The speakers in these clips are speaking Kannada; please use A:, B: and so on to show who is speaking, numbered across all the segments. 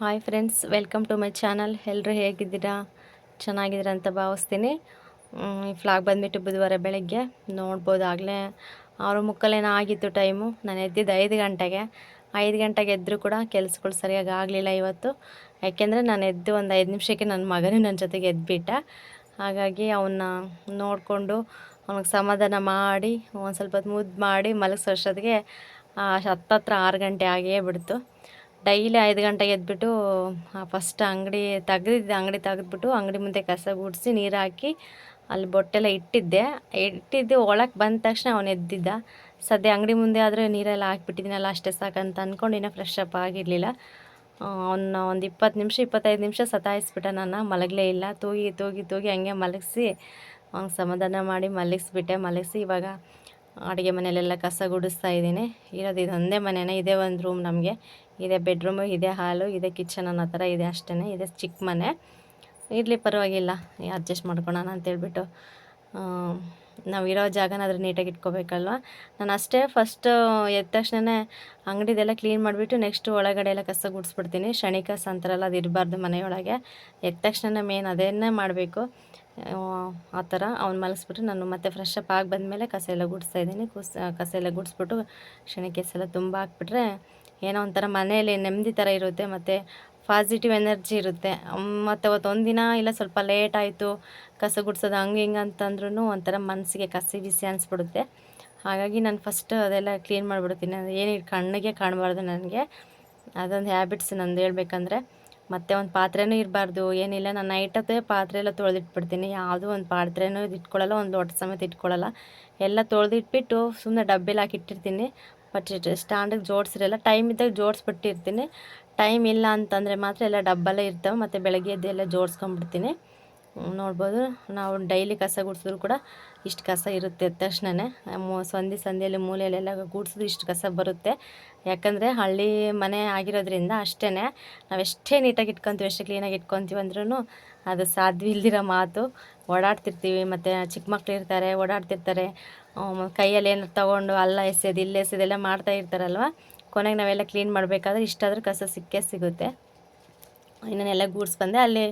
A: Hi friends welcome to my channel ಎಲ್ಲರೂ ಹೇಗಿದ್ದೀರಾ? ಚೆನ್ನಾಗಿದ್ದೀರಾ ಅಂತ ಭಾವಿಸ್ತೀನಿ. ಈ ಫ್ಲಾಗ್ ಬಂದುಬಿಟ್ಟು ಬುಧವಾರ ಬೆಳಗ್ಗೆ ನೋಡ್ಬೋದು ಆಗಲೇ. ಅವ್ರ ಮುಕ್ಕಲೇನೋ ಆಗಿತ್ತು ಟೈಮು ನಾನು ಎದ್ದಿದ್ದು ಐದು ಗಂಟೆಗೆ. ಐದು ಗಂಟೆಗೆ ಎದ್ದರೂ ಕೂಡ ಕೆಲಸಗಳು ಸರಿಯಾಗಿ ಆಗಲಿಲ್ಲ ಇವತ್ತು. ಯಾಕೆಂದರೆ ನಾನು ಎದ್ದು ಒಂದು ಐದು ನಿಮಿಷಕ್ಕೆ ನನ್ನ ಮಗನೂ ನನ್ನ ಜೊತೆಗೆ ಎದ್ಬಿಟ್ಟ. ಹಾಗಾಗಿ ಅವನ್ನ ನೋಡಿಕೊಂಡು ಅವನಿಗೆ ಸಮಾಧಾನ ಮಾಡಿ, ಒಂದು ಸ್ವಲ್ಪ ಮುದ್ದು ಮಾಡಿ ಮಲಗಿಸೋಷ್ಟೊತ್ತಿಗೆ ಹತ್ತತ್ರ ಆರು ಗಂಟೆ ಆಗಿಯೇ ಬಿಡ್ತು. ಡೈಲಿ ಐದು ಗಂಟೆಗೆ ಎದ್ಬಿಟ್ಟು ಫಸ್ಟ್ ಅಂಗಡಿ ತೆಗ್ದಿದ್ದೆ ಅಂಗಡಿ ತೆಗೆದ್ಬಿಟ್ಟು ಅಂಗಡಿ ಮುಂದೆ ಕಸ ಗುಡಿಸಿ ನೀರು ಹಾಕಿ ಅಲ್ಲಿ ಬೊಟ್ಟೆಲ್ಲ ಇಟ್ಟಿದ್ದೆ. ಇಟ್ಟಿದ್ದು ಒಳಕ್ಕೆ ಬಂದ ತಕ್ಷಣ ಅವನು ಎದ್ದಿದ್ದ. ಸದ್ಯ ಅಂಗಡಿ ಮುಂದೆ ಆದರೆ ನೀರೆಲ್ಲ ಹಾಕಿಬಿಟ್ಟಿದ್ದೀನಲ್ಲ ಅಷ್ಟೇ ಸಾಕಂತ ಅಂದ್ಕೊಂಡು ಇನ್ನೂ ಫ್ರೆಶ್ ಅಪ್ ಆಗಿರಲಿಲ್ಲ. ಅವನ್ನ ಒಂದು ಇಪ್ಪತ್ತು ನಿಮಿಷ, ಇಪ್ಪತ್ತೈದು ನಿಮಿಷ ಸತಾಯಿಸ್ಬಿಟ್ಟ ನನ್ನ, ಮಲಗಲೇ ಇಲ್ಲ. ತೂಗಿ ತೂಗಿ ತೂಗಿ ಹಂಗೆ ಮಲಗಿಸಿ, ಅವ್ನು ಸಮಾಧಾನ ಮಾಡಿ ಮಲಗಿಸ್ಬಿಟ್ಟೆ. ಮಲಗಿಸಿ ಇವಾಗ ಅಡುಗೆ ಮನೆಯಲ್ಲೆಲ್ಲ ಕಸ ಗುಡಿಸ್ತಾ ಇದ್ದೀನಿ. ಇರೋದು ಇದೊಂದೇ ಮನೆನೇ, ಇದೇ ಒಂದು ರೂಮ್ ನಮಗೆ. ಇದೇ ಬೆಡ್ರೂಮು, ಇದೆ ಹಾಲು, ಇದೆ ಕಿಚನ್ ಅನ್ನೋ ಥರ ಇದೆ ಅಷ್ಟೇ ಇದೆ ಚಿಕ್ಕ ಮನೆ. ಇರಲಿ ಪರವಾಗಿಲ್ಲ, ಅಡ್ಜಸ್ಟ್ ಮಾಡ್ಕೊಳೋಣ ಅಂತೇಳ್ಬಿಟ್ಟು ನಾವು ಇರೋ ಅದ್ರ ನೀಟಾಗಿ ಇಟ್ಕೋಬೇಕಲ್ವ? ನಾನು ಅಷ್ಟೇ ಫಸ್ಟ್ ಎದ್ದ ತಕ್ಷಣ ಅಂಗಡಿದೆಲ್ಲ ಕ್ಲೀನ್ ಮಾಡಿಬಿಟ್ಟು ನೆಕ್ಸ್ಟ್ ಒಳಗಡೆ ಎಲ್ಲ ಕಸ ಗುಡಿಸ್ಬಿಡ್ತೀನಿ. ಶನಿಕಸ ಅಂತಾರಲ್ಲ, ಅದು ಇರಬಾರ್ದು ಮನೆಯೊಳಗೆ. ಎದ್ದ ತಕ್ಷಣ ಮೇನ್ ಅದನ್ನೇ ಮಾಡಬೇಕು. ಆ ಥರ ಅವ್ನು ಮಲಗಿಸ್ಬಿಟ್ಟು ನಾನು ಮತ್ತೆ ಫ್ರೆಶ್ ಅಪ್ ಆಗಿ ಬಂದಮೇಲೆ ಕಸ ಎಲ್ಲ ಗುಡಿಸ್ತಾ ಇದ್ದೀನಿ. ಕುಸ್, ಕಸ ಎಲ್ಲ ಗುಡಿಸ್ಬಿಟ್ಟು ಶನಿ ಎಲ್ಲ ತುಂಬ ಹಾಕ್ಬಿಟ್ರೆ ಏನೋ ಒಂಥರ ಮನೆಯಲ್ಲಿ ನೆಮ್ಮದಿ ಥರ ಇರುತ್ತೆ ಮತ್ತು ಪಾಸಿಟಿವ್ ಎನರ್ಜಿ ಇರುತ್ತೆ. ಮತ್ತು ಅವತ್ತು ಒಂದಿನ ಇಲ್ಲ, ಸ್ವಲ್ಪ ಲೇಟ್ ಆಯಿತು, ಕಸ ಗುಡ್ಸೋದು ಹಂಗೆ ಹಿಂಗೆ ಅಂತಂದ್ರೂ ಒಂಥರ ಮನಸ್ಸಿಗೆ ಕಸಿ ಬಿಸಿ ಅನಿಸ್ಬಿಡುತ್ತೆ. ಹಾಗಾಗಿ ನಾನು ಫಸ್ಟ್ ಅದೆಲ್ಲ ಕ್ಲೀನ್ ಮಾಡಿಬಿಡ್ತೀನಿ. ಅದು ಏನು ಕಣ್ಣಿಗೆ ಕಾಣಬಾರ್ದು ನನಗೆ. ಅದೊಂದು ಹ್ಯಾಬಿಟ್ಸ್ ನಂದು ಹೇಳ್ಬೇಕಂದ್ರೆ, ಮತ್ತು ಒಂದು ಪಾತ್ರೆನೂ ಇರಬಾರ್ದು. ಏನಿಲ್ಲ, ನಾನು ನೈಟತ್ತೆ ಪಾತ್ರೆ ಎಲ್ಲ ತೊಳೆದಿಟ್ಬಿಡ್ತೀನಿ. ಯಾವುದೂ ಒಂದು ಪಾತ್ರೆನೂ ಇಟ್ಕೊಳ್ಳಲ್ಲ ಒಂದು ಲೋಟ ಸಮೇತ ಇಟ್ಕೊಳ್ಳಲ್ಲ. ಎಲ್ಲ ತೊಳೆದಿಟ್ಬಿಟ್ಟು ಸುಮ್ಮನೆ ಡಬ್ಬಿಲಿ ಹಾಕಿ ಇಟ್ಟಿರ್ತೀನಿ ಬಟ್ ಸ್ಟ್ಯಾಂಡಿಗೆ ಜೋಡಿಸಿರಲ್ಲ ಟೈಮ್ ಇದ್ದಾಗ ಜೋಡಿಸ್ಬಿಟ್ಟಿರ್ತೀನಿ. ಟೈಮ್ ಇಲ್ಲ ಅಂತಂದರೆ ಮಾತ್ರ ಎಲ್ಲ ಡಬ್ಬಲ್ಲೇ ಇರ್ತವೆ ಮತ್ತು ಬೆಳಗ್ಗೆ ಎದ್ದು ಎಲ್ಲ ಜೋಡಿಸ್ಕೊಂಬಿಡ್ತೀನಿ. ಹ್ಮ್, ನೋಡ್ಬೋದು. ನಾವು ಡೈಲಿ ಕಸ ಗುಡಿಸಿದ್ರು ಕೂಡ ಇಷ್ಟು ಕಸ ಇರುತ್ತೆ ತಕ್ಷಣವೇ ಸಂಧಿ ಸಂಧಿಯಲ್ಲಿ ಮೂಲೆಯಲ್ಲೆಲ್ಲ ಗುಡಿಸಿದ್ರು ಇಷ್ಟು ಕಸ ಬರುತ್ತೆ. ಯಾಕಂದರೆ ಹಳ್ಳಿ ಮನೆ ಆಗಿರೋದ್ರಿಂದ ಅಷ್ಟೇ ನಾವೆಷ್ಟೇ ನೀಟಾಗಿ ಇಟ್ಕೊತೀವಿ ಎಷ್ಟೇ ಕ್ಲೀನಾಗಿ ಇಟ್ಕೊತೀವಿ ಅಂದ್ರೂ ಅದು ಸಾಧ್ಯವಿಲ್ದಿರೋ ಮಾತು. ಓಡಾಡ್ತಿರ್ತೀವಿ, ಮತ್ತು ಚಿಕ್ಕ ಮಕ್ಳು ಇರ್ತಾರೆ, ಓಡಾಡ್ತಿರ್ತಾರೆ. ಕೈಯಲ್ಲಿ ಏನಾರು ತೊಗೊಂಡು ಅಲ್ಲ ಎಸೆಯೋದು ಇಲ್ಲ ಎಸೆಯೋದೆಲ್ಲ ಮಾಡ್ತಾ ಇರ್ತಾರಲ್ವ? ಕೊನೆಗೆ ನಾವೆಲ್ಲ ಕ್ಲೀನ್ ಮಾಡಬೇಕಾದ್ರೆ ಇಷ್ಟಾದರೂ ಕಸ ಸಿಕ್ಕೇ ಸಿಗುತ್ತೆ. ಇನ್ನೆಲ್ಲ ಗೂಡ್ಸ್ ಬಂದೆ. ಅಲ್ಲಿ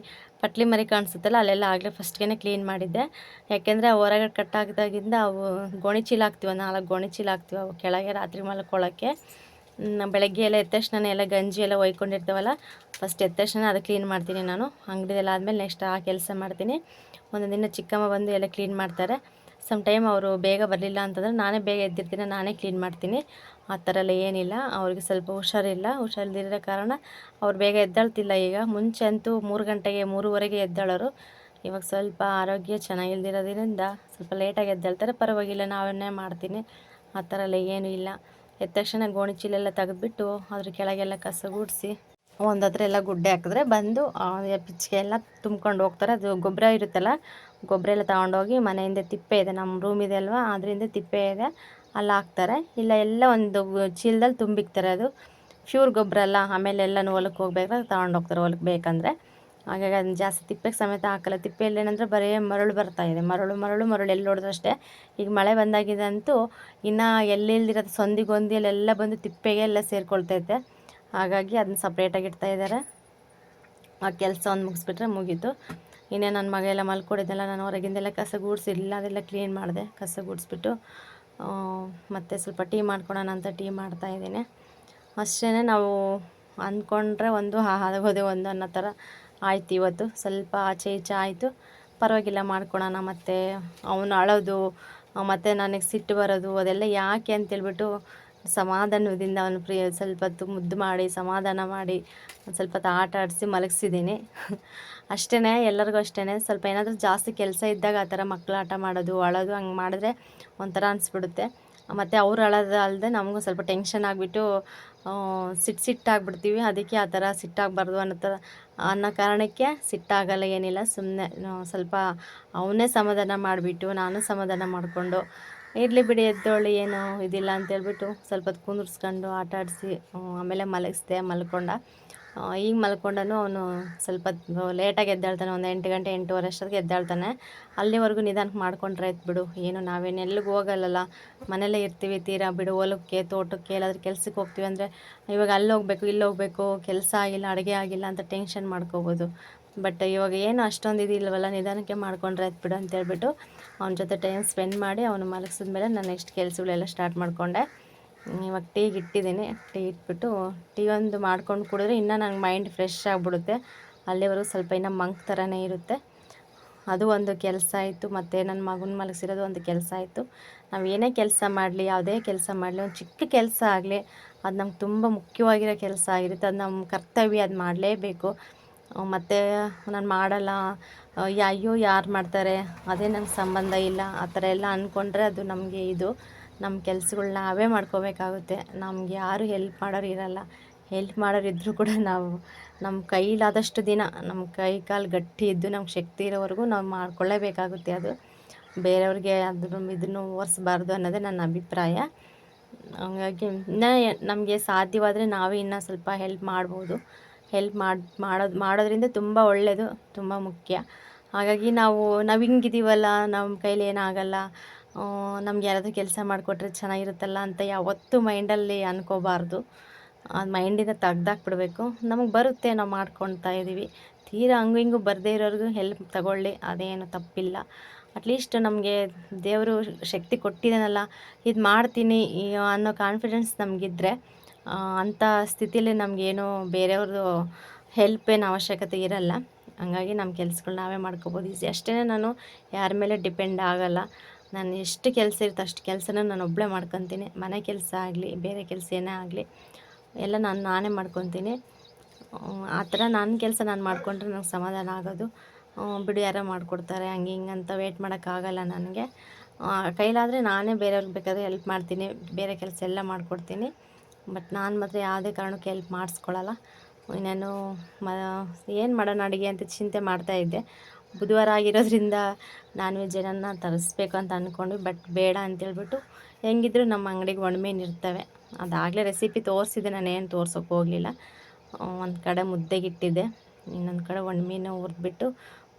A: ಪಟ್ಲಿ ಮರಿ ಕಾಣಿಸುತ್ತಲ್ಲ, ಅಲ್ಲೆಲ್ಲ ಆಗಲೇ ಫಸ್ಟ್ಗೆ ಕ್ಲೀನ್ ಮಾಡಿದ್ದೆ. ಯಾಕೆಂದರೆ ಹೊರಗಡೆ ಕಟ್ಟಾಗಿದ್ದಾಗಿಂದ ಅವು ಗೋಣಿ ಚೀಲ ಹಾಕ್ತೀವಿ ನಾಲ್ಕು ಗೋಣಿ ಚೀಲ ಹಾಕ್ತೀವಿ ಅವು ಕೆಳಗೆ ರಾತ್ರಿ ಮಲ್ಕೊಳ್ಳೋಕ್ಕೆ. ಬೆಳಗ್ಗೆ ಎಲ್ಲ ಎದ್ದ ತಕ್ಷಣ ಎಲ್ಲ ಗಂಜಿ ಎಲ್ಲ ಒಯ್ಕೊಂಡಿರ್ತೇವಲ್ಲ ಫಸ್ಟ್ ಎದ್ದ ತಕ್ಷಣ ಅದು ಕ್ಲೀನ್ ಮಾಡ್ತೀನಿ ನಾನು. ಅಂಗಡಿದೆಲ್ಲ ಆದಮೇಲೆ ನೆಕ್ಸ್ಟ್ ಆ ಕೆಲಸ ಮಾಡ್ತೀನಿ. ಒಂದೊಂದು ದಿನ ಚಿಕ್ಕಮ್ಮ ಬಂದು ಎಲ್ಲ ಕ್ಲೀನ್ ಮಾಡ್ತಾರೆ. ಸಮ್ ಟೈಮ್ ಅವರು ಬೇಗ ಬರಲಿಲ್ಲ ಅಂತಂದರೆ ನಾನೇ ಬೇಗ ಎದ್ದಿರ್ತೀನಿ, ನಾನೇ ಕ್ಲೀನ್ ಮಾಡ್ತೀನಿ. ಆ ಥರ ಎಲ್ಲ ಏನಿಲ್ಲ, ಅವ್ರಿಗೆ ಸ್ವಲ್ಪ ಹುಷಾರಿಲ್ಲ. ಹುಷಾರಿಲ್ದಿರೋ ಕಾರಣ ಅವ್ರು ಬೇಗ ಎದ್ದಾಳ್ತಿಲ್ಲ ಈಗ. ಮುಂಚೆ ಅಂತೂ ಮೂರು ಗಂಟೆಗೆ, ಮೂರುವರೆಗೆ ಎದ್ದಾಳೋರು. ಇವಾಗ ಸ್ವಲ್ಪ ಆರೋಗ್ಯ ಚೆನ್ನಾಗಿಲ್ದಿರೋದ್ರಿಂದ ಸ್ವಲ್ಪ ಲೇಟಾಗಿ ಎದ್ದಾಳ್ತಾರೆ. ಪರವಾಗಿಲ್ಲ, ನಾವನ್ನೇ ಮಾಡ್ತೀನಿ. ಆ ಥರ ಎಲ್ಲ ಏನೂ ಇಲ್ಲ. ಎದ್ದ ತಕ್ಷಣ ಗೋಣಿ ಚೀಲೆಲ್ಲ ತೆಗೆದ್ಬಿಟ್ಟು ಅದ್ರ ಕೆಳಗೆಲ್ಲ ಕಸ ಗುಡಿಸಿ ಒಂದು ಹತ್ರ ಎಲ್ಲ ಗುಡ್ಡೆ ಹಾಕಿದ್ರೆ ಬಂದು ಪಿಚ್ಚಿಗೆ ಎಲ್ಲ ತುಂಬ್ಕೊಂಡು ಹೋಗ್ತಾರೆ. ಅದು ಗೊಬ್ಬರ ಇರುತ್ತಲ್ಲ, ಗೊಬ್ಬರ ಎಲ್ಲ ತಗೊಂಡೋಗಿ ಮನೆಯಿಂದ ತಿಪ್ಪೆ ಇದೆ, ನಮ್ಮ ರೂಮ್ ಇದೆ ಅಲ್ವಾ, ಅದರಿಂದ ತಿಪ್ಪೆ ಇದೆ, ಅಲ್ಲಿ ಹಾಕ್ತಾರೆ. ಇಲ್ಲ, ಎಲ್ಲ ಒಂದು ಚೀಲದಲ್ಲಿ ತುಂಬಿಕ್ತಾರೆ ಅದು. ಫ್ಯೂರ್ ಗೊಬ್ಬರ ಅಲ್ಲ, ಆಮೇಲೆ ಎಲ್ಲನೂ ಹೊಲಕ್ಕೆ ಹೋಗ್ಬೇಕಾದ್ರೆ ಹೋಗ್ತಾರೆ ಹೊಲಕ್ಕೆ ಬೇಕಂದರೆ. ಹಾಗಾಗಿ ಅದನ್ನ ಜಾಸ್ತಿ ತಿಪ್ಪೆಗೆ ಸಮೇತ ಹಾಕಲ್ಲ. ತಿಪ್ಪೆಯಲ್ಲಿ ಏನಂದರೆ ಬರೀ ಮರಳು ಬರ್ತಾ ಇದೆ. ಮರಳು ಮರಳು ಮರಳು ಎಲ್ಲಿ ನೋಡಿದ್ರು ಅಷ್ಟೇ. ಈಗ ಮಳೆ ಬಂದಾಗಿದೆ ಅಂತೂ ಇನ್ನು ಎಲ್ಲೆಲ್ದಿರೋದು ಸಂದಿ ಗೊಂದಿಯಲ್ಲೆಲ್ಲ ಬಂದು ತಿಪ್ಪೆಗೆ ಎಲ್ಲ ಸೇರ್ಕೊಳ್ತೈತೆ. ಹಾಗಾಗಿ ಅದನ್ನ ಸಪ್ರೇಟಾಗಿ ಇಡ್ತಾ ಇದ್ದಾರೆ ಆ ಕೆಲಸ ಒಂದು ಮುಗಿಸ್ಬಿಟ್ರೆ ಮುಗೀತು. ಇನ್ನೇ ನನ್ನ ಮಗ ಎಲ್ಲ ಮಲ್ಕೊಡಿದ್ದೆಲ್ಲ, ನಾನು ಹೊರಗಿಂದೆಲ್ಲ ಕಸ ಗುಡಿಸಿಲ್ಲ ಅದೆಲ್ಲ ಕ್ಲೀನ್ ಮಾಡಿದೆ. ಕಸ ಗೂಡಿಸ್ಬಿಟ್ಟು ಮತ್ತು ಸ್ವಲ್ಪ ಟೀ ಮಾಡ್ಕೊಳೋಣ ಅಂತ ಟೀ ಮಾಡ್ತಾ ಇದ್ದೀನಿ. ಅಷ್ಟೇ ನಾವು ಅಂದ್ಕೊಂಡ್ರೆ ಒಂದು ಆಗೋದೆ ಒಂದು ಅನ್ನೋ ಥರ ಆಯ್ತು ಇವತ್ತು. ಸ್ವಲ್ಪ ಆಚೆ ಈಚೆ ಆಯಿತು. ಪರವಾಗಿಲ್ಲ, ಮಾಡ್ಕೊಳೋಣ. ಮತ್ತು ಅವನು ಅಳೋದು ಮತ್ತು ನನಗೆ ಸಿಟ್ಟು ಬರೋದು, ಅದೆಲ್ಲ ಯಾಕೆ ಅಂತೇಳ್ಬಿಟ್ಟು ಸಮಾಧಾನದಿಂದ ಅವನು ಪ್ರಿಯ, ಸ್ವಲ್ಪ ಹೊತ್ತು ಮುದ್ದು ಮಾಡಿ, ಸಮಾಧಾನ ಮಾಡಿ ಒಂದು ಸ್ವಲ್ಪ ಹೊತ್ತು ಆಟ ಆಡಿಸಿ ಮಲಗಿಸಿದ್ದೀನಿ. ಅಷ್ಟೇ ಎಲ್ಲರಿಗೂ ಅಷ್ಟೇ ಸ್ವಲ್ಪ ಏನಾದರೂ ಜಾಸ್ತಿ ಕೆಲಸ ಇದ್ದಾಗ ಆ ಥರ ಮಕ್ಕಳು ಆಟ ಮಾಡೋದು, ಅಳೋದು, ಹಂಗೆ ಮಾಡಿದ್ರೆ ಒಂಥರ ಅನಿಸ್ಬಿಡುತ್ತೆ. ಮತ್ತು ಅವ್ರು ಅಳೋದು ಅಲ್ಲದೆ ನಮಗೂ ಸ್ವಲ್ಪ ಟೆನ್ಷನ್ ಆಗಿಬಿಟ್ಟು ಸಿಟ್ಟು ಸಿಟ್ಟಾಗ್ಬಿಡ್ತೀವಿ. ಅದಕ್ಕೆ ಆ ಥರ ಸಿಟ್ಟಾಗಬಾರ್ದು ಅನ್ನೋ ಥರ, ಅನ್ನೋ ಕಾರಣಕ್ಕೆ ಸಿಟ್ಟಾಗಲ್ಲ ಏನಿಲ್ಲ. ಸುಮ್ಮನೆ ಸ್ವಲ್ಪ ಅವನ್ನೇ ಸಮಾಧಾನ ಮಾಡಿಬಿಟ್ಟು ನಾನು ಸಮಾಧಾನ ಮಾಡಿಕೊಂಡು, ಇರಲಿ ಬಿಡಿ ಎದ್ದೋಳಿ, ಏನು ಇದಿಲ್ಲ ಅಂತೇಳ್ಬಿಟ್ಟು ಸ್ವಲ್ಪ ಹೊತ್ತು ಕುಂದಿರ್ಸ್ಕೊಂಡು ಆಟ ಆಡಿಸಿ ಆಮೇಲೆ ಮಲಗಿಸ್ದೆ, ಮಲ್ಕೊಂಡ. ಈಗ ಮಲ್ಕೊಂಡನು ಅವನು ಸ್ವಲ್ಪ ಲೇಟಾಗಿ ಎದ್ದಾಳ್ತಾನೆ, ಒಂದು ಎಂಟು ಗಂಟೆ, ಎಂಟೂವರೆ ಅಷ್ಟೊತ್ತಿಗೆ ಎದ್ದಾಳ್ತಾನೆ. ಅಲ್ಲಿವರೆಗೂ ನಿಧಾನಕ್ಕೆ ಮಾಡ್ಕೊಂಡ್ರೆ ಆಯ್ತು ಬಿಡು, ಏನು ನಾವೇನು ಎಲ್ಲಿಗೂ ಹೋಗಲ್ಲಲ್ಲ. ಮನೇಲೇ ಇರ್ತೀವಿ, ತೀರಾ ಬಿಡು, ಹೊಲಕ್ಕೆ, ತೋಟಕ್ಕೆ, ಎಲ್ಲಾದ್ರೂ ಕೆಲ್ಸಕ್ಕೆ ಹೋಗ್ತೀವಿ ಅಂದರೆ ಇವಾಗ ಅಲ್ಲಿ ಹೋಗ್ಬೇಕು, ಇಲ್ಲಿ ಹೋಗ್ಬೇಕು, ಕೆಲಸ ಆಗಿಲ್ಲ, ಅಡುಗೆ ಆಗಿಲ್ಲ ಅಂತ ಟೆನ್ಷನ್ ಮಾಡ್ಕೋಬೋದು. ಬಟ್ ಇವಾಗ ಏನು ಅಷ್ಟೊಂದು ಇದಿಲ್ಲವಲ್ಲ ನಿಧಾನಕ್ಕೆ ಮಾಡ್ಕೊಂಡ್ರೆ ಆಯ್ತು ಬಿಡು ಅಂತೇಳ್ಬಿಟ್ಟು ಅವನ ಜೊತೆ ಟೈಮ್ ಸ್ಪೆಂಡ್ ಮಾಡಿ ಅವನು ಮಲಗಿಸಿದ್ಮೇಲೆ ನಾನು ನೆಕ್ಸ್ಟ್ ಕೆಲಸಗಳೆಲ್ಲ ಸ್ಟಾರ್ಟ್ ಮಾಡಿಕೊಂಡೆ. ಇವಾಗ ಟೀ ಇಟ್ಟಿದ್ದೀನಿ. ಟೀ ಇಟ್ಬಿಟ್ಟು ಟೀ ಒಂದು ಮಾಡ್ಕೊಂಡು ಕುಡಿದ್ರೆ ಇನ್ನೂ ನನಗೆ ಮೈಂಡ್ ಫ್ರೆಶ್ ಆಗಿಬಿಡುತ್ತೆ. ಅಲ್ಲಿವರೆಗೂ ಸ್ವಲ್ಪ ಇನ್ನೂ ಮಂಕ್ ಥರನೇ ಇರುತ್ತೆ. ಅದು ಒಂದು ಕೆಲಸ ಆಯಿತು. ಮತ್ತು ನನ್ನ ಮಗನ ಮಲಗಿಸಿರೋದು ಒಂದು ಕೆಲಸ ಆಯಿತು. ನಾವು ಏನೇ ಕೆಲಸ ಮಾಡಲಿ, ಯಾವುದೇ ಕೆಲಸ ಮಾಡಲಿ, ಒಂದು ಚಿಕ್ಕ ಕೆಲಸ ಆಗಲಿ, ಅದು ನಮ್ಗೆ ತುಂಬ ಮುಖ್ಯವಾಗಿರೋ ಕೆಲಸ ಆಗಿರುತ್ತೆ. ಅದು ನಮ್ಮ ಕರ್ತವ್ಯ, ಅದು ಮಾಡಲೇಬೇಕು. ಮತ್ತು ನಾನು ಮಾಡಲ್ಲ. ಅಯ್ಯೋ, ಯಾರು ಮಾಡ್ತಾರೆ? ಅದೇ ನಂಗೆ ಸಂಬಂಧ ಇಲ್ಲ. ಆ ಥರ ಎಲ್ಲ ಅಂದ್ಕೊಂಡ್ರೆ ಅದು ನಮಗೆ ಇದು. ನಮ್ಮ ಕೆಲಸಗಳ್ನ ನಾವೇ ಮಾಡ್ಕೋಬೇಕಾಗುತ್ತೆ. ನಮ್ಗೆ ಯಾರು ಹೆಲ್ಪ್ ಮಾಡೋರು ಇರಲ್ಲ. ಹೆಲ್ಪ್ ಮಾಡೋರು ಇದ್ದರೂ ಕೂಡ ನಾವು ನಮ್ಮ ಕೈಲಾದಷ್ಟು ದಿನ, ನಮ್ಮ ಕೈ ಕಾಲು ಗಟ್ಟಿ ಇದ್ದು ನಮ್ಗೆ ಶಕ್ತಿ ಇರೋವರೆಗೂ ನಾವು ಮಾಡ್ಕೊಳ್ಳೇಬೇಕಾಗುತ್ತೆ ಅದು. ಬೇರೆಯವ್ರಿಗೆ ಅದ್ರ ಇದನ್ನು ಓರಿಸ್ಬಾರ್ದು ಅನ್ನೋದೇ ನನ್ನ ಅಭಿಪ್ರಾಯ. ಹಂಗಾಗಿ ಇನ್ನೂ ನಮಗೆ ಸಾಧ್ಯವಾದರೆ ನಾವೇ ಇನ್ನೂ ಸ್ವಲ್ಪ ಹೆಲ್ಪ್ ಮಾಡ್ಬೋದು. ಹೆಲ್ಪ್ ಮಾಡಿ, ಮಾಡೋದು, ಮಾಡೋದ್ರಿಂದ ತುಂಬ ಒಳ್ಳೆಯದು ತುಂಬ ಮುಖ್ಯ. ಹಾಗಾಗಿ ನಾವು ನಾವು ಹಿಂಗಿದ್ದೀವಲ್ಲ ನಮ್ಮ ಕೈಲಿ ಏನಾಗಲ್ಲ ನಮ್ಗೆ ಯಾರಾದರೂ ಕೆಲಸ ಮಾಡಿಕೊಟ್ರೆ ಚೆನ್ನಾಗಿರುತ್ತಲ್ಲ ಅಂತ ಯಾವತ್ತೂ ಮೈಂಡಲ್ಲಿ ಅನ್ಕೋಬಾರ್ದು. ಅದು ಮೈಂಡಿಂದ ತೆಗ್ದಾಕ್ಬಿಡ್ಬೇಕು. ನಮಗೆ ಬರುತ್ತೆ ನಾವು ಮಾಡ್ಕೊತಾ ಇದ್ದೀವಿ ತೀರಾ ಹಂಗು ಹಿಂಗು ಬರದೇ ಇರೋರಿಗೂ ಹೆಲ್ಪ್ ತಗೊಳ್ಳಿ. ಅದೇನು ತಪ್ಪಿಲ್ಲ. ಅಟ್ಲೀಸ್ಟ್ ನಮಗೆ ದೇವರು ಶಕ್ತಿ ಕೊಟ್ಟಿದ್ದಾನಲ್ಲ. ಇದು ಮಾಡ್ತೀನಿ ಅನ್ನೋ ಕಾನ್ಫಿಡೆನ್ಸ್ ನಮಗಿದ್ರೆ ಅಂಥ ಸ್ಥಿತಿಯಲ್ಲಿ ನಮಗೇನು ಬೇರೆಯವ್ರದ್ದು ಹೆಲ್ಪ್ ಏನು ಅವಶ್ಯಕತೆ ಇರಲ್ಲ. ಹಂಗಾಗಿ ನಮ್ಮ ಕೆಲಸಗಳು ನಾವೇ ಮಾಡ್ಕೋಬೋದು. ಈಸಿ ಅಷ್ಟೇ ನಾನು ಯಾರ ಮೇಲೆ ಡಿಪೆಂಡ್ ಆಗೋಲ್ಲ. ನಾನು ಎಷ್ಟು ಕೆಲಸ ಇರುತ್ತೆ ಅಷ್ಟು ಕೆಲಸನ ನಾನು ಒಬ್ಬಳೇ ಮಾಡ್ಕೊತೀನಿ. ಮನೆ ಕೆಲಸ ಆಗಲಿ, ಬೇರೆ ಕೆಲಸ ಏನೇ ಆಗಲಿ, ಎಲ್ಲ ನಾನು ನಾನೇ ಮಾಡ್ಕೊತೀನಿ. ಆ ಥರ ನನ್ನ ಕೆಲಸ ನಾನು ಮಾಡಿಕೊಂಡ್ರೆ ನನಗೆ ಸಮಾಧಾನ ಆಗೋದು. ಬಿಡು ಯಾರೋ ಮಾಡಿಕೊಡ್ತಾರೆ, ಹಂಗೆ ಹಿಂಗೆ ಅಂತ ವೇಟ್ ಮಾಡೋಕ್ಕಾಗಲ್ಲ ನನಗೆ. ಕೈಲಾದರೆ ನಾನೇ ಬೇರೆಯವ್ರಿಗೆ ಬೇಕಾದರೆ ಹೆಲ್ಪ್ ಮಾಡ್ತೀನಿ, ಬೇರೆ ಕೆಲಸ ಎಲ್ಲ ಮಾಡಿಕೊಡ್ತೀನಿ. ಬಟ್ ನಾನು ಮಾತ್ರ ಯಾವುದೇ ಕಾರಣಕ್ಕೆ ಹೆಲ್ಪ್ ಮಾಡಿಸ್ಕೊಳ್ಳಲ್ಲ ಇನ್ನೇನು ಮ, ಏನು ಮಾಡೋಣ ಅಡುಗೆ ಅಂತ ಚಿಂತೆ ಮಾಡ್ತಾಯಿದ್ದೆ ಬುಧವಾರ ಆಗಿರೋದ್ರಿಂದ ನಾನ್ ವೆಜ್ ಏನನ್ನ ತರಿಸ್ಬೇಕು ಅಂತ ಅಂದ್ಕೊಂಡ್ವಿ ಬಟ್ ಬೇಡ ಅಂತೇಳ್ಬಿಟ್ಟು ಹೆಂಗಿದ್ರು ನಮ್ಮ ಅಂಗಡಿಗೆ ಒಣಮೇನು ಇರ್ತವೆ. ಅದಾಗಲೇ ರೆಸಿಪಿ ತೋರಿಸಿದೆ ನಾನೇನು ತೋರ್ಸೋಕೆ ಹೋಗಲಿಲ್ಲ. ಒಂದು ಕಡೆ ಮುದ್ದೆಗಿಟ್ಟಿದ್ದೆ ಇನ್ನೊಂದು ಕಡೆ ಒಣಮೀನು ಹುರಿದ್ಬಿಟ್ಟು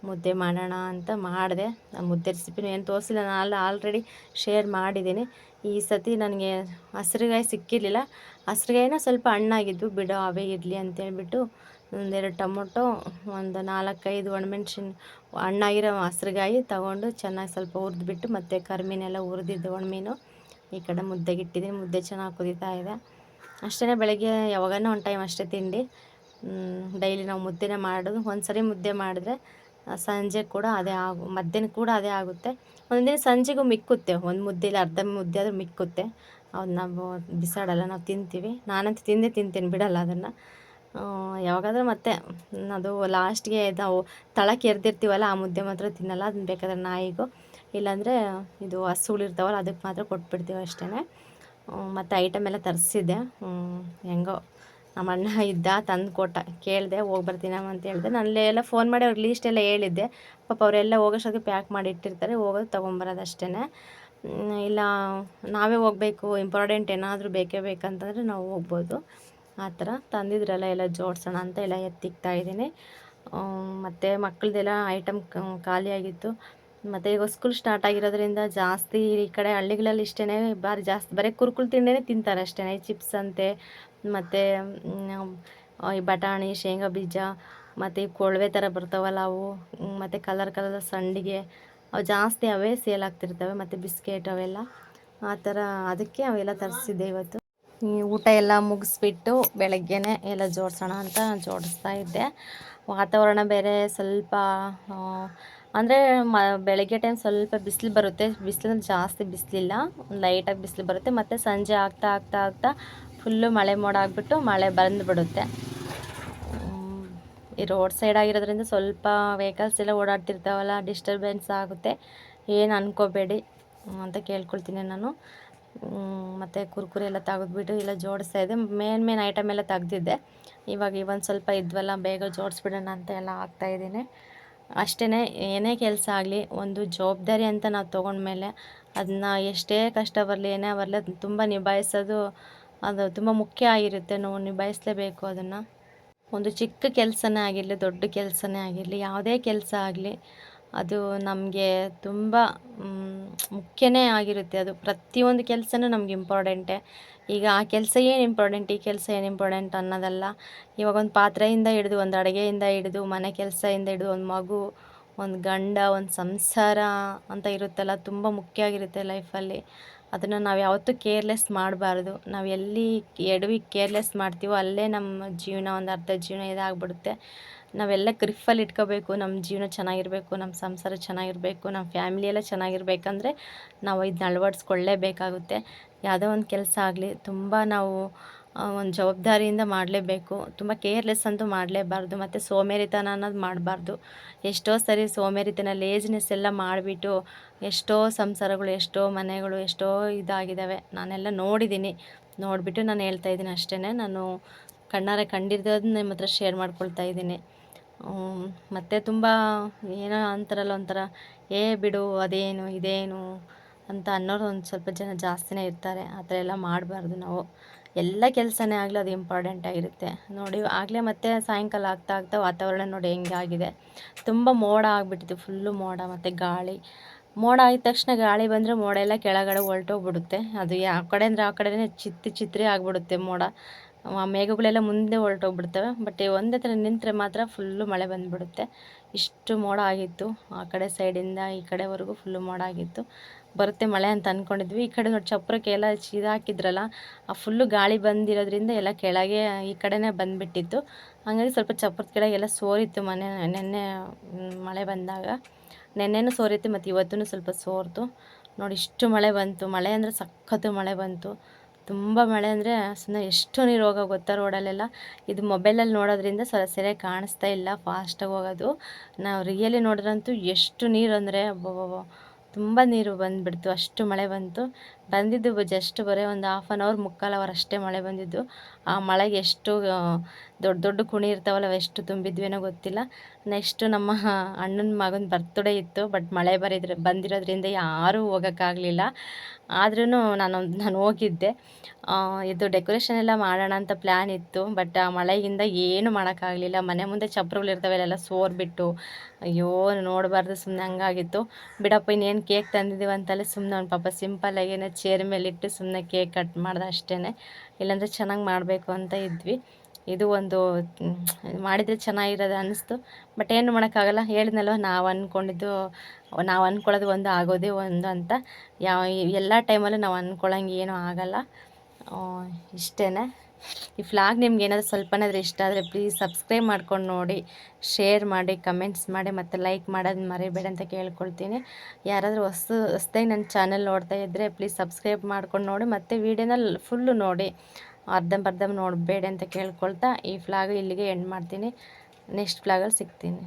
A: ಮುದ್ದೆ ಮಾಡೋಣ ಅಂತ ಮಾಡಿದೆ. ಆ ಮುದ್ದೆ ರೆಸಿಪಿನೂ ಏನು ತೋರಿಸಿಲ್ಲ, ನಾನು ಆಲ್ರೆಡಿ ಶೇರ್ ಮಾಡಿದ್ದೀನಿ. ಈ ಸತಿ ನನಗೆ ಹಸಿರುಗಾಯಿ ಸಿಕ್ಕಿರಲಿಲ್ಲ. ಹಸ್ರಗಾಯಿನ ಸ್ವಲ್ಪ ಹಣ್ಣಾಗಿದ್ದು ಬಿಡೋ, ಅವೇ ಇರಲಿ ಅಂತೇಳ್ಬಿಟ್ಟು ಒಂದೆರಡು ಟೊಮೊಟೊ, ಒಂದು ನಾಲ್ಕೈದು ಒಣಮೆಣ್ಸಿನ, ಹಣ್ಣಾಗಿರೋ ಹಸ್ರುಗಾಯಿ ತಗೊಂಡು ಚೆನ್ನಾಗಿ ಸ್ವಲ್ಪ ಹುರಿದ್ಬಿಟ್ಟು ಮತ್ತು ಕರಿಮೀನೆಲ್ಲ ಹುರಿದಿದ್ದು ಒಣಮೀನು. ಈ ಕಡೆ ಮುದ್ದೆಗೆ ಇಟ್ಟಿದ್ದೀನಿ, ಮುದ್ದೆ ಚೆನ್ನಾಗಿ ಕುದೀತಾ ಇದೆ. ಅಷ್ಟೇ ಬೆಳಗ್ಗೆ ಯಾವಾಗನ ಒಂದು ಟೈಮ್ ಅಷ್ಟೇ ತಿಂಡಿ. ಡೈಲಿ ನಾವು ಮುದ್ದೆನೇ ಮಾಡೋದು. ಒಂದು ಸರಿ ಮುದ್ದೆ ಮಾಡಿದ್ರೆ ಸಂಜೆ ಕೂಡ ಅದೇ ಆಗು, ಮಧ್ಯಾಹ್ನ ಕೂಡ ಅದೇ ಆಗುತ್ತೆ. ಒಂದಿನ ಸಂಜೆಗೂ ಮಿಕ್ಕುತ್ತೆ. ಒಂದು ಮುದ್ದೆಲಿ ಅರ್ಧ ಮುದ್ದೆ ಆದರೂ ಮಿಕ್ಕುತ್ತೆ. ಅದು ನಾವು ಬಿಸಾಡಲ್ಲ, ನಾವು ತಿಂತೀವಿ. ನಾನಂತೂ ತಿಂದೇ ತಿಂತೀನಿ, ಬಿಡಲ್ಲ ಅದನ್ನು. ಯಾವಾಗಾದರೂ ಮತ್ತೆ ಅದು ಲಾಸ್ಟ್ಗೆ ನಾವು ತಳಕ್ಕೆ ಎರ್ದಿರ್ತೀವಲ್ಲ ಆ ಮುದ್ದೆ ಮಾತ್ರ ತಿನ್ನಲ್ಲ, ಅದನ್ನ ಬೇಕಾದ್ರೆ ನಾಯಿಗೂ, ಇಲ್ಲಾಂದರೆ ಇದು ಹಸುಗಳಿರ್ತಾವಲ್ಲ ಅದಕ್ಕೆ ಮಾತ್ರ ಕೊಟ್ಬಿಡ್ತೀವಿ ಅಷ್ಟೇ ಮತ್ತು ಐಟಮ್ ಎಲ್ಲ ತರಿಸಿದ್ದೆ. ಹೆಂಗೋ, ನಮ್ಮ ಅಣ್ಣ ಇದ್ದ, ತಂದು ಕೊಟ್ಟ, ಕೇಳಿದೆ, ಹೋಗಿ ಬರ್ತೀನಮ್ಮ ಅಂತ ಹೇಳಿದೆ. ನನ್ನಲ್ಲೇ ಎಲ್ಲ ಫೋನ್ ಮಾಡಿ ಅವ್ರಿಗೆ ಲೀಸ್ಟ್ ಎಲ್ಲ ಹೇಳಿದ್ದೆ. ಪಾಪ ಅವರೆಲ್ಲ ಹೋಗೋಷ್ಟೊತ್ತಿಗೆ ಪ್ಯಾಕ್ ಮಾಡಿ ಇಟ್ಟಿರ್ತಾರೆ, ಹೋಗೋದು ತೊಗೊಂಬರೋದು ಅಷ್ಟೇ ಇಲ್ಲ, ನಾವೇ ಹೋಗಬೇಕು ಇಂಪಾರ್ಟೆಂಟ್ ಏನಾದರೂ ಬೇಕೇ ಬೇಕಂತಂದರೆ ನಾವು ಹೋಗ್ಬೋದು. ಆ ಥರ ತಂದಿದ್ರಲ್ಲ ಎಲ್ಲ ಜೋಡಿಸೋಣ ಅಂತ ಎಲ್ಲ ಎತ್ತಿಕ್ತಾ ಇದ್ದೀನಿ. ಮತ್ತು ಮಕ್ಕಳದೆಲ್ಲ ಐಟಮ್ ಖಾಲಿಯಾಗಿತ್ತು ಮತ್ತು ಈಗ ಸ್ಕೂಲ್ ಸ್ಟಾರ್ಟ್ ಆಗಿರೋದ್ರಿಂದ ಜಾಸ್ತಿ ಈ ಕಡೆ ಹಳ್ಳಿಗಳಲ್ಲಿ ಇಷ್ಟೇ ಭಾರಿ ಜಾಸ್ತಿ, ಬರೀ ಕುರ್ಕುಲ್ ತಿಂಡೇ ತಿಂತಾರೆ ಅಷ್ಟೇ ಚಿಪ್ಸ್ ಅಂತೆ, ಮತ್ತು ಈ ಬಟಾಣಿ, ಶೇಂಗಾ ಬೀಜ, ಮತ್ತು ಈ ಕೊಳವೆ ಥರ ಬರ್ತಾವಲ್ಲ ಅವು ಮತ್ತು ಕಲರ್ ಕಲರ್ ಸಂಡಿಗೆ, ಅವು ಜಾಸ್ತಿ ಅವೇ ಸೇಲ್ ಆಗ್ತಿರ್ತವೆ, ಮತ್ತು ಬಿಸ್ಕೆಟ್ ಅವೆಲ್ಲ. ಆ ಥರ ಅದಕ್ಕೆ ಅವೆಲ್ಲ ತರಿಸಿದ್ದೆ ಇವತ್ತು. ಊಟ ಎಲ್ಲ ಮುಗಿಸ್ಬಿಟ್ಟು ಬೆಳಗ್ಗೆನೆ ಎಲ್ಲ ಜೋಡಿಸೋಣ ಅಂತ ಜೋಡಿಸ್ತಾ ಇದ್ದೆ. ವಾತಾವರಣ ಬೇರೆ ಸ್ವಲ್ಪ ಅಂದರೆ ಮ, ಬೆಳಗ್ಗೆ ಟೈಮ್ ಸ್ವಲ್ಪ ಬಿಸಿಲು ಬರುತ್ತೆ. ಬಿಸಿಲು ಜಾಸ್ತಿ ಬಿಸಿಲಿಲ್ಲ. ಲೈಟಾಗಿ ಬಿಸಿಲು ಬರುತ್ತೆ. ಮತ್ತು ಸಂಜೆ ಆಗ್ತಾ ಆಗ್ತಾ ಆಗ್ತಾ ಫುಲ್ಲು ಮಳೆ ಮೋಡ ಆಗಿಬಿಟ್ಟು ಮಳೆ ಬಂದುಬಿಡುತ್ತೆ. ಈ ರೋಡ್ ಸೈಡ್ ಆಗಿರೋದ್ರಿಂದ ಸ್ವಲ್ಪ ವೆಹಿಕಲ್ಸ್ ಎಲ್ಲ ಓಡಾಡ್ತಿರ್ತಾವಲ್ಲ ಡಿಸ್ಟರ್ಬೆನ್ಸ್ ಆಗುತ್ತೆ. ಏನು ಅನ್ಕೋಬೇಡಿ ಅಂತ ಕೇಳ್ಕೊಳ್ತೀನಿ ನಾನು. ಮತ್ತು ಕುರ್ಕುರೆ ಎಲ್ಲ ತೆಗೆದ್ಬಿಟ್ಟು ಎಲ್ಲ ಜೋಡಿಸ್ತಾ ಇದ್ದೆ. ಮೇನ್ ಮೇನ್ ಐಟಮ್ ಎಲ್ಲ ತೆಗ್ದಿದ್ದೆ. ಇವಾಗ ಇವೊಂದು ಸ್ವಲ್ಪ ಇದ್ವಲ್ಲ, ಬೇಗ ಜೋಡಿಸ್ಬಿಡೋಣ ಅಂತ ಎಲ್ಲ ಹಾಕ್ತಾಯಿದ್ದೀನಿ ಅಷ್ಟೇ ಏನೇ ಕೆಲಸ ಆಗಲಿ, ಒಂದು ಜವಾಬ್ದಾರಿ ಅಂತ ನಾವು ತೊಗೊಂಡ್ಮೇಲೆ ಅದನ್ನ ಎಷ್ಟೇ ಕಷ್ಟ ಬರಲಿ, ಏನೇ ಬರಲಿ ಅದನ್ನ ತುಂಬ ನಿಭಾಯಿಸೋದು, ಅದು ತುಂಬ ಮುಖ್ಯ ಆಗಿರುತ್ತೆ. ನಾವು ನಿಭಾಯಿಸಲೇಬೇಕು ಅದನ್ನು. ಒಂದು ಚಿಕ್ಕ ಕೆಲಸನೇ ಆಗಿರಲಿ, ದೊಡ್ಡ ಕೆಲಸನೇ ಆಗಿರಲಿ, ಯಾವುದೇ ಕೆಲಸ ಆಗಲಿ ಅದು ನಮಗೆ ತುಂಬ ಮುಖ್ಯನೇ ಆಗಿರುತ್ತೆ. ಅದು ಪ್ರತಿಯೊಂದು ಕೆಲಸನೂ ನಮ್ಗೆ ಇಂಪಾರ್ಟೆಂಟೆ ಈಗ ಆ ಕೆಲಸ ಏನು ಇಂಪಾರ್ಟೆಂಟ್ ಈ ಕೆಲಸ ಏನು ಇಂಪಾರ್ಟೆಂಟ್ ಅನ್ನೋದಲ್ಲ. ಇವಾಗ ಒಂದು ಪಾತ್ರೆಯಿಂದ ಹಿಡಿದು, ಒಂದು ಅಡುಗೆಯಿಂದ ಹಿಡಿದು, ಮನೆ ಕೆಲಸದಿಂದ ಹಿಡಿದು, ಒಂದು ಮಗು, ಒಂದು ಗಂಡ, ಒಂದು ಸಂಸಾರ ಅಂತ ಇರುತ್ತಲ್ಲ, ತುಂಬ ಮುಖ್ಯ ಆಗಿರುತ್ತೆ ಲೈಫಲ್ಲಿ ಅದನ್ನು ನಾವು ಯಾವತ್ತೂ ಕೇರ್ಲೆಸ್ ಮಾಡಬಾರ್ದು. ನಾವು ಎಲ್ಲಿ ಎಡವಿ ಕೇರ್ಲೆಸ್ ಮಾಡ್ತೀವೋ ಅಲ್ಲೇ ನಮ್ಮ ಜೀವನ, ಒಂದು ಅರ್ಧ ಜೀವನ ಇದಾಗ್ಬಿಡುತ್ತೆ. ನಾವೆಲ್ಲ ಗ್ರಿಫಲ್ಲಿ ಇಟ್ಕೋಬೇಕು, ನಮ್ಮ ಜೀವನ ಚೆನ್ನಾಗಿರಬೇಕು, ನಮ್ಮ ಸಂಸಾರ ಚೆನ್ನಾಗಿರಬೇಕು, ನಮ್ಮ ಫ್ಯಾಮಿಲಿ ಎಲ್ಲ ಚೆನ್ನಾಗಿರ್ಬೇಕಂದ್ರೆ ನಾವು ಇದನ್ನ ಅಳವಡಿಸ್ಕೊಳ್ಳೇಬೇಕಾಗುತ್ತೆ. ಯಾವುದೋ ಒಂದು ಕೆಲಸ ಆಗಲಿ, ತುಂಬ ನಾವು ಒಂದು ಜವಾಬ್ದಾರಿಯಿಂದ ಮಾಡಲೇಬೇಕು. ತುಂಬ ಕೇರ್ಲೆಸ್ ಅಂತೂ ಮಾಡಲೇಬಾರ್ದು, ಮತ್ತು ಸೋಮೇರಿತನ ಅನ್ನೋದು ಮಾಡಬಾರ್ದು. ಎಷ್ಟೋ ಸರಿ ಸೋಮೇರಿತನ ಲೇಜಿನೆಸ್ ಎಲ್ಲ ಮಾಡಿಬಿಟ್ಟು ಎಷ್ಟೋ ಸಂಸಾರಗಳು, ಎಷ್ಟೋ ಮನೆಗಳು, ಎಷ್ಟೋ ಇದಾಗಿದ್ದಾವೆ. ನಾನೆಲ್ಲ ನೋಡಿದ್ದೀನಿ. ನೋಡಿಬಿಟ್ಟು ನಾನು ಹೇಳ್ತಾ ಇದ್ದೀನಿ ಅಷ್ಟೇ ನಾನು ಕಣ್ಣಾರೆ ಕಂಡಿರೋದನ್ನ ನಿಮ್ಮ ಹತ್ರ ಶೇರ್ ಮಾಡ್ಕೊಳ್ತಾ ಇದ್ದೀನಿ. ಮತ್ತು ತುಂಬ ಏನೋ ಅಂತಾರಲ್ಲ ಒಂಥರ, ಏ ಬಿಡು, ಅದೇನು, ಇದೇನು ಅಂತ ಅನ್ನೋರು ಒಂದು ಸ್ವಲ್ಪ ಜನ ಜಾಸ್ತಿನೇ ಇರ್ತಾರೆ. ಆ ಥರ ಎಲ್ಲ ಮಾಡಬಾರ್ದು ನಾವು. ಎಲ್ಲ ಕೆಲಸನೇ ಆಗಲಿ ಅದು ಇಂಪಾರ್ಟೆಂಟ್ ಆಗಿರುತ್ತೆ. ನೋಡಿ, ಆಗಲೇ ಮತ್ತೆ ಸಾಯಂಕಾಲ ಆಗ್ತಾ ಆಗ್ತಾ ವಾತಾವರಣ ನೋಡಿ ಹೆಂಗೆ ಆಗಿದೆ. ತುಂಬ ಮೋಡ ಆಗಿಬಿಟ್ಟಿದೆ ಫುಲ್ಲು ಮೋಡ ಮತ್ತು ಗಾಳಿ. ಮೋಡ ಆಗಿದ ತಕ್ಷಣ ಗಾಳಿ ಬಂದರೆ ಮೋಡ ಎಲ್ಲ ಕೆಳಗಡೆ ಹೊರಟೋಗ್ಬಿಡುತ್ತೆ. ಅದು ಯಾವ ಕಡೆ ಅಂದರೆ ಆ ಕಡೆನೇ ಚಿತ್ತಿ ಚಿತ್ರಿ ಆಗಿಬಿಡುತ್ತೆ ಮೋಡ. ಆ ಮೇಘಗಳೆಲ್ಲ ಮುಂದೆ ಹೊರಟೋಗ್ಬಿಡ್ತವೆ. ಬಟ್ ಒಂದೇ ಥರ ನಿಂತರೆ ಮಾತ್ರ ಫುಲ್ಲು ಮಳೆ ಬಂದುಬಿಡುತ್ತೆ. ಇಷ್ಟು ಮೋಡ ಆಗಿತ್ತು. ಆ ಕಡೆ ಸೈಡಿಂದ ಈ ಕಡೆವರೆಗೂ ಫುಲ್ಲು ಮೋಡ ಆಗಿತ್ತು. ಬರುತ್ತೆ ಮಳೆ ಅಂತ ಅಂದ್ಕೊಂಡಿದ್ವಿ ಈ ಕಡೆ ನೋಡಿ ಚಪ್ರಕ್ಕೆ ಎಲ್ಲ ಹಾಕಿದ್ರಲ್ಲ ಆ ಫುಲ್ಲು ಗಾಳಿ ಬಂದಿರೋದ್ರಿಂದ ಎಲ್ಲ ಕೆಳಗೆ, ಈ ಕಡೆನೇ ಬಂದುಬಿಟ್ಟಿತ್ತು. ಹಾಗಾಗಿ ಸ್ವಲ್ಪ ಚಪ್ರದ ಕೆಳಗೆಲ್ಲ ಸೋರಿತ್ತು ಮನೆ, ನೆನ್ನೆ ಮಳೆ ಬಂದಾಗ. ನೆನ್ನೆನೂ ಸೋರಿತ್ತು ಮತ್ತು ಇವತ್ತೂ ಸ್ವಲ್ಪ ಸೋರ್ತು. ನೋಡಿ ಇಷ್ಟು ಮಳೆ ಬಂತು. ಮಳೆ ಅಂದರೆ ಸಖತ್ತು ಮಳೆ ಬಂತು. ತುಂಬ ಮಳೆ ಅಂದರೆ ಸುಮ್ಮನೆ ಎಷ್ಟು ನೀರು ಹೋಗೋ ಗೊತ್ತಾ ರೋಡಲ್ಲೆಲ್ಲ. ಇದು ಮೊಬೈಲಲ್ಲಿ ನೋಡೋದ್ರಿಂದ ಸರ ಸರಿಯಾಗಿ ಕಾಣಿಸ್ತಾ ಇಲ್ಲ ಫಾಸ್ಟಾಗಿ ಹೋಗೋದು. ನಾವು ರಿಯಲಿ ನೋಡಿದ್ರಂತೂ ಎಷ್ಟು ನೀರು ಅಂದರೆ ತುಂಬ ನೀರು ಬಂದುಬಿಡ್ತು, ಅಷ್ಟು ಮಳೆ ಬಂತು. ಬಂದಿದ್ದು ಜಸ್ಟ್ ಬರೀ ಒಂದು ಹಾಫ್ ಆನ್ ಅವರ್ ಮುಕ್ಕಾಲು ಅವರ್ ಅಷ್ಟೇ ಮಳೆ ಬಂದಿದ್ದು. ಆ ಮಳೆಗೆ ಎಷ್ಟು ದೊಡ್ಡ ದೊಡ್ಡ ಕುಣಿ ಇರ್ತಾವಲ್ಲ ಎಷ್ಟು ತುಂಬಿದ್ವೇನೋ ಗೊತ್ತಿಲ್ಲ. ನೆಕ್ಸ್ಟು ನಮ್ಮ ಅಣ್ಣನ ಮಗನ ಬರ್ತ್ಡೇ ಇತ್ತು ಬಟ್ ಮಳೆ ಬರಿದ್ರೆ, ಬಂದಿರೋದ್ರಿಂದ ಯಾರೂ ಹೋಗೋಕ್ಕಾಗಲಿಲ್ಲ. ಆದ್ರೂ ನಾನು ನಾನು ಹೋಗಿದ್ದೆ. ಇದು ಡೆಕೋರೇಷನ್ ಎಲ್ಲ ಮಾಡೋಣ ಅಂತ ಪ್ಲ್ಯಾನ್ ಇತ್ತು ಬಟ್ ಆ ಮಳೆಯಿಂದ ಏನು ಮಾಡೋಕ್ಕಾಗಲಿಲ್ಲ. ಮನೆ ಮುಂದೆ ಚಪ್ರಗಳು ಇರ್ತವೆ, ಅಲ್ಲೆಲ್ಲ ಸೋರ್ಬಿಟ್ಟು, ಅಯ್ಯೋ, ನೋಡಬಾರ್ದು ಸುಮ್ಮನೆ ಹಂಗಾಗಿತ್ತು. ಬಿಡಪ್ಪ, ಇನ್ನೇನು ಕೇಕ್ ತಂದಿದ್ದೀವಿ ಅಂತಲೇ ಸುಮ್ಮನೆ ಅವ್ನು ಪಾಪ ಸಿಂಪಲ್ಲಾಗಿ ಚೇರ್ ಮೇಲಿಟ್ಟು ಸುಮ್ಮನೆ ಕೇಕ್ ಕಟ್ ಮಾಡ್ದೆ ಅಷ್ಟೇ ಇಲ್ಲಾಂದರೆ ಚೆನ್ನಾಗಿ ಮಾಡಬೇಕು ಅಂತ ಇದ್ವಿ. ಇದು ಒಂದು ಮಾಡಿದರೆ ಚೆನ್ನಾಗಿರೋದು ಅನ್ನಿಸ್ತು. ಬಟ್ ಏನು ಮಾಡೋಕ್ಕಾಗಲ್ಲ, ಹೇಳಿದ್ನಲ್ವ, ನಾವು ಅಂದ್ಕೊಂಡಿದ್ದು ನಾವು ಅಂದ್ಕೊಳ್ಳೋದು ಒಂದು ಆಗೋದೇ ಒಂದು ಅಂತ. ಯಾವ, ಎಲ್ಲ ಟೈಮಲ್ಲೂ ನಾವು ಅಂದ್ಕೊಳ್ಳೋಂಗೆ ಏನೂ ಆಗೋಲ್ಲ. ಇಷ್ಟೇ ಈ ಫ್ಲಾಗ್ ನಿಮ್ಗೆ ಏನಾದರೂ ಸ್ವಲ್ಪನಾದರೂ ಇಷ್ಟ ಆದರೆ ಪ್ಲೀಸ್ ಸಬ್ಸ್ಕ್ರೈಬ್ ಮಾಡ್ಕೊಂಡು ನೋಡಿ ಶೇರ್ ಮಾಡಿ ಕಮೆಂಟ್ಸ್ ಮಾಡಿ ಮತ್ತು ಲೈಕ್ ಮಾಡೋದು ಮರಿಬೇಡ ಅಂತ ಕೇಳ್ಕೊಳ್ತೀನಿ. ಯಾರಾದರೂ ಹೊಸ ಹೊಸ್ದಾಗಿ ನನ್ನ ಚಾನಲ್ ನೋಡ್ತಾ ಇದ್ದರೆ ಪ್ಲೀಸ್ ಸಬ್ಸ್ಕ್ರೈಬ್ ಮಾಡ್ಕೊಂಡು ನೋಡಿ ಮತ್ತು ವೀಡಿಯೋನ ಫುಲ್ಲು ನೋಡಿ ಅರ್ಧಂಬರ್ಧಂ ನೋಡಬೇಡಿ ಅಂತ ಕೇಳ್ಕೊಳ್ತಾ ಈ ಫ್ಲಾಗ್ ಇಲ್ಲಿಗೆ ಎಂಡ್ ಮಾಡ್ತೀನಿ. ನೆಕ್ಸ್ಟ್ ಫ್ಲಾಗಲ್ಲಿ ಸಿಗ್ತೀನಿ.